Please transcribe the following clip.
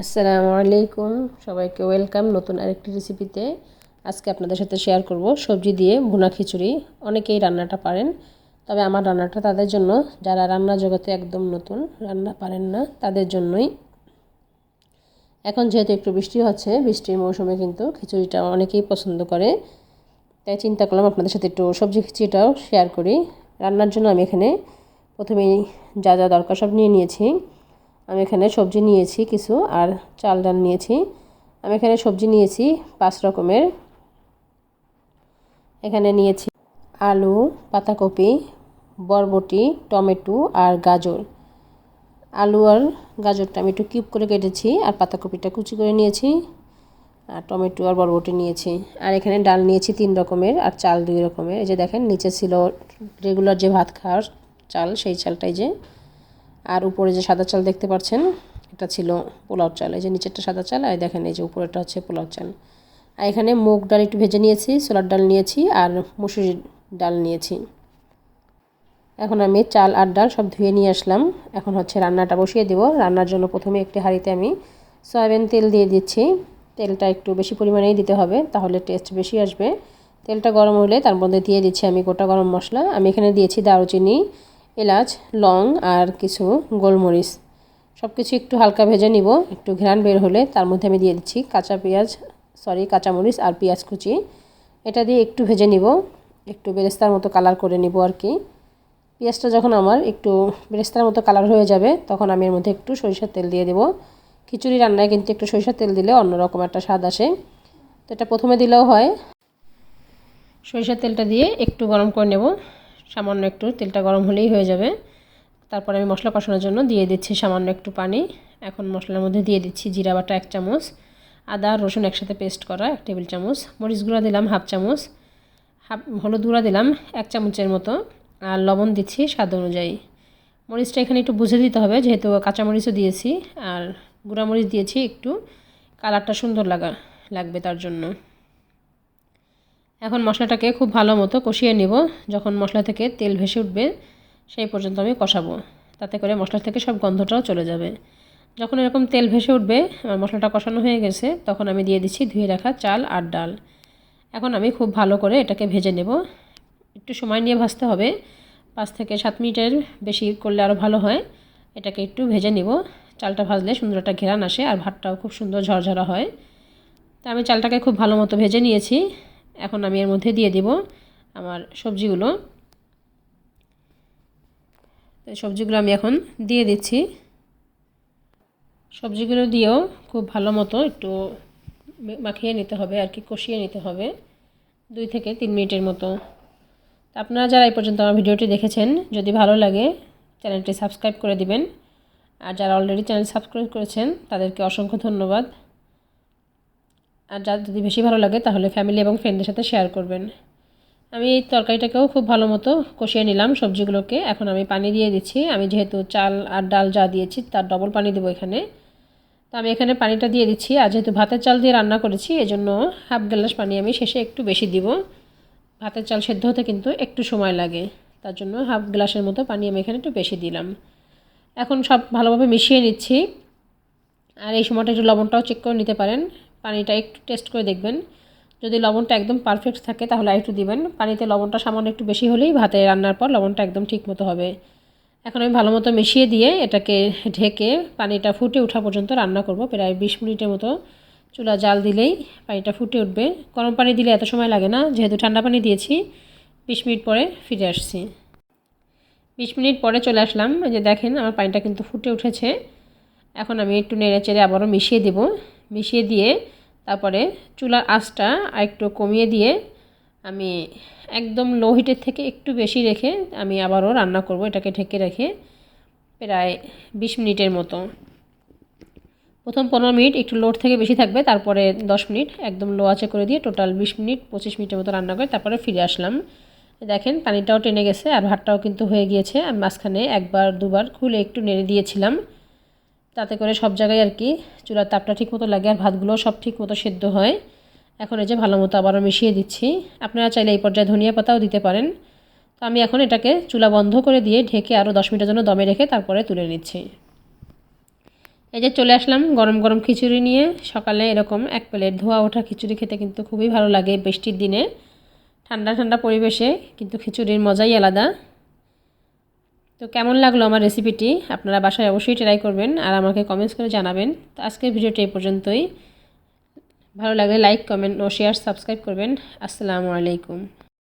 আসসালামু আলাইকুম। সবাইকে ওয়েলকাম নতুন আরেকটি রেসিপিতে। আজকে আপনাদের সাথে শেয়ার করব সবজি দিয়ে ভুনা খিচুড়ি। অনেকেই রান্নাটা পারেন, তবে আমার রান্নাটা তাদের জন্য। যারা রান্না জগতে একদম নতুন, রান্না পারেন না, তাদের জন্যই। এখন যেহেতু একটু বৃষ্টি হচ্ছে, বৃষ্টির মৌসুমে কিন্তু খিচুড়িটা অনেকেই পছন্দ করে। তাই চিন্তা করলাম আপনাদের সাথে একটু সবজি খিচুড়িটাও শেয়ার করি। রান্নার জন্য আমি এখানে প্রথমেই যা যা দরকার সব নিয়ে নিয়েছি। আমি এখানে সবজি নিয়েছি কিছু, আর চাল ডাল নিয়েছি। আমি এখানে সবজি নিয়েছি পাঁচ রকমের। এখানে নিয়েছি আলু, পাতাকপি, বরবটি, টমেটো আর গাজর। আলু আর গাজরটা আমি একটু কিউব করে কেটেছি আর পাতাকপিটা কুচি করে নিয়েছি। আর টমেটো আর বরবটি নিয়েছি। আর এখানে ডাল নিয়েছি তিন রকমের আর চাল দুই রকমের। এই যে দেখেন, নিচে ছিল রেগুলার যে ভাত খাওয়ার চাল, সেই চালটাই যে আর উপরে যে সাদা চাল দেখতে পাচ্ছেন, এটা ছিল পোলাও চাল। এই যে নিচেরটা সাদা চাল, আর দেখেন এই যে উপরেটা হচ্ছে পোলাও চাল। আর এখানে মুগ ডাল একটু ভেজে নিয়েছি সোলার ডাল নিয়েছি, আর মুসুরির ডাল নিয়েছি। এখন আমি চাল আর ডাল সব ধুয়ে নিয়ে আসলাম। এখন হচ্ছে রান্নাটা বসিয়ে দেব। রান্নার জন্য প্রথমে একটি হাঁড়িতে আমি সয়াবিন তেল দিয়ে দিচ্ছি। তেলটা একটু বেশি পরিমাণেই দিতে হবে, তাহলে টেস্ট বেশি আসবে। তেলটা গরম হলে তার মধ্যে দিয়ে দিচ্ছি আমি গোটা গরম মশলা। আমি এখানে দিয়েছি দারুচিনি এলাচ, লং আর কিছু গোলমরিচ। সব কিছু একটু হালকা ভেজে নিব। একটু ঘ্রাণ বের হলে তার মধ্যে আমি দিয়ে দিচ্ছি কাঁচা পেঁয়াজ, সরি, কাঁচামরিচ আর পেঁয়াজ কুচি। এটা দিয়ে একটু ভেজে নিব। একটু বেরেস্তার মতো কালার করে নিব আর কি। পেঁয়াজটা যখন আমার একটু বেরেস্তার মতো কালার হয়ে যাবে, তখন আমি এর মধ্যে একটু সরিষার তেল দিয়ে দেবো। খিচুড়ি রান্নায় কিন্তু একটু সরিষার তেল দিলে অন্যরকম একটা স্বাদ আসে। তো এটা প্রথমে দিলেও হয়। সরিষার তেলটা দিয়ে একটু গরম করে নেব। সামান্য একটু, তেলটা গরম হলেই হয়ে যাবে। তারপরে আমি মশলা কষানোর জন্য দিয়ে দিচ্ছি সামান্য একটু পানি। এখন মশলার মধ্যে দিয়ে দিচ্ছি জিরা বাটা এক চামচ, আদা, রসুন একসাথে পেস্ট করা এক টেবিল চামচ, মরিচ গুঁড়া দিলাম হাফ চামচ, হাফ হলুদ গুঁড়া দিলাম এক চামচের মতো, আর লবণ দিচ্ছি স্বাদ অনুযায়ী। মরিচটা এখানে একটু বুঝে দিতে হবে, যেহেতু কাঁচামরিচও দিয়েছি, আর গুঁড়ামরিচ দিয়েছি একটু। কালারটা সুন্দর লাগা, লাগবে তার জন্য। এখন মশলাটাকে খুব ভালো মতো কষিয়ে নিব। যখন মশলা থেকে তেল ভেসে উঠবে, সেই পর্যন্ত আমি কষাবো। তাতে করে মশলা থেকে সব গন্ধটাও চলে যাবে। যখন এরকম তেল ভেসে উঠবে, আমার মশলাটা কষানো হয়ে গেছে, তখন আমি দিয়ে দিচ্ছি ধুয়ে রাখা চাল আর ডাল। এখন আমি খুব ভালো করে এটাকে ভেজে নেব। একটু সময় নিয়ে ভাজতে হবে। পাঁচ থেকে সাত মিনিটের বেশি করলে আরও ভালো হয়। এটাকে একটু ভেজে নিব। চালটা ভাজলে সুন্দর একটা ঘেরান আসে আর ভাতটাও খুব সুন্দর ঝরঝরা হয়। তা আমি চালটাকে খুব ভালো মতো ভেজে নিয়েছি। এখন আমি এর মধ্যে দিয়ে দিব আমার সবজিগুলো। সবজিগুলো আমি এখন দিয়ে দিচ্ছি। সবজিগুলো দিয়েও খুব ভালো মতো একটু মাখিয়ে নিতে হবে আর কি, কষিয়ে নিতে হবে দুই থেকে তিন মিনিটের মতো। আপনারা যারা এই পর্যন্ত আমার ভিডিওটি দেখেছেন, যদি ভালো লাগে চ্যানেলটি সাবস্ক্রাইব করে দিবেন। আর যারা অলরেডি চ্যানেল সাবস্ক্রাইব করেছেন, তাদেরকে অসংখ্য ধন্যবাদ। আর যা যদি বেশি ভালো লাগে তাহলে ফ্যামিলি এবং ফ্রেন্ডদের সাথে শেয়ার করবেন। আমি এই তরকারিটাকেও খুব ভালো মতো কষিয়ে নিলাম সবজিগুলোকে। এখন আমি পানি দিয়ে দিচ্ছি। আমি যেহেতু চাল আর ডাল যা দিয়েছি তার ডবল পানি দেবো এখানে। তো আমি এখানে পানিটা দিয়ে দিচ্ছি। আর যেহেতু ভাতের চাল দিয়ে রান্না করেছি, এজন্য হাফ গ্লাস পানি আমি শেষে একটু বেশি দিব। ভাতের চাল সেদ্ধ হতে কিন্তু একটু সময় লাগে। তার জন্য হাফ গ্লাসের মতো পানি আমি এখানে একটু বেশি দিলাম। এখন সব ভালোভাবে মিশিয়ে নিচ্ছি। আর এই সময়টা একটু লবণটাও চেক করে নিতে পারেন। পানিটা একটু টেস্ট করে দেখবেন। যদি লবণটা একদম পারফেক্ট থাকে তাহলে একটু দিবেন। পানিতে লবণটা সামান্য একটু বেশি হলেই ভাতে রান্নার পর লবণটা একদম ঠিক মতো হবে। এখন আমি ভালো মতো মিশিয়ে দিয়ে এটাকে ঢেকে পানিটা ফুটে ওঠা পর্যন্ত রান্না করব। প্রায় বিশ মিনিটের মতো চুলা জাল দিলেই পানিটা ফুটে উঠবে। গরম পানি দিলে এত সময় লাগে না। যেহেতু ঠান্ডা পানি দিয়েছি, বিশ মিনিট পরে ফিরে আসছি। বিশ মিনিট পরে চলে আসলাম। যে দেখেন আমার পানিটা কিন্তু ফুটে উঠেছে। এখন আমি একটু নেড়ে চেড়ে আবারও মিশিয়ে দেব। মিশিয়ে দিয়ে তারপরে চুলার আঁচটা একটু কমিয়ে দিয়ে আমি একদম লো হিটের থেকে একটু বেশি রেখে আমি আবারও রান্না করব, এটাকে ঢেকে রেখে প্রায় বিশ মিনিটের মতো। প্রথম পনেরো মিনিট একটু লোড থেকে বেশি থাকবে, তারপরে দশ মিনিট একদম লো আঁচে করে দিয়ে টোটাল বিশ মিনিট, পঁচিশ মিনিটের মতো রান্না করে তারপরে ফিরে আসলাম। দেখেন পানিটাও টেনে গেছে আর ভাতটাও কিন্তু হয়ে গিয়েছে। আমি মাঝখানে একবার, দুবার খুলে একটু নেড়ে দিয়েছিলাম। তাতে করে সব জায়গায় আর কি চুলার তাপটা ঠিক মতো লাগে আর ভাতগুলোও সব ঠিক মতো সেদ্ধ হয়। এখন এই যে ভালো মতো আবারও মিশিয়ে দিচ্ছি। আপনারা চাইলে এই পর্যায়ে ধনিয়া পাতাও দিতে পারেন। তো আমি এখন এটাকে চুলা বন্ধ করে দিয়ে ঢেকে আরও দশ মিনিটের জন্য দমে রেখে তারপরে তুলে নিচ্ছি। এই যে চলে আসলাম গরম গরম খিচুড়ি নিয়ে। সকালে এরকম এক প্লেট ধোয়া ওঠা খিচুড়ি খেতে কিন্তু খুবই ভালো লাগে বৃষ্টির দিনে। ঠান্ডা ঠান্ডা পরিবেশে কিন্তু খিচুড়ির মজাই আলাদা। তো কেমন লাগল আমার রেসিপিটি আপনারা বাসায় অবশ্যই ট্রাই করবেন আর আমাকে কমেন্টস করে জানাবেন। তো আজকের ভিডিওটি এই পর্যন্তই। ভালো লাগলে লাইক কমেন্ট ও শেয়ার সাবস্ক্রাইব করবেন। আসসালামু আলাইকুম।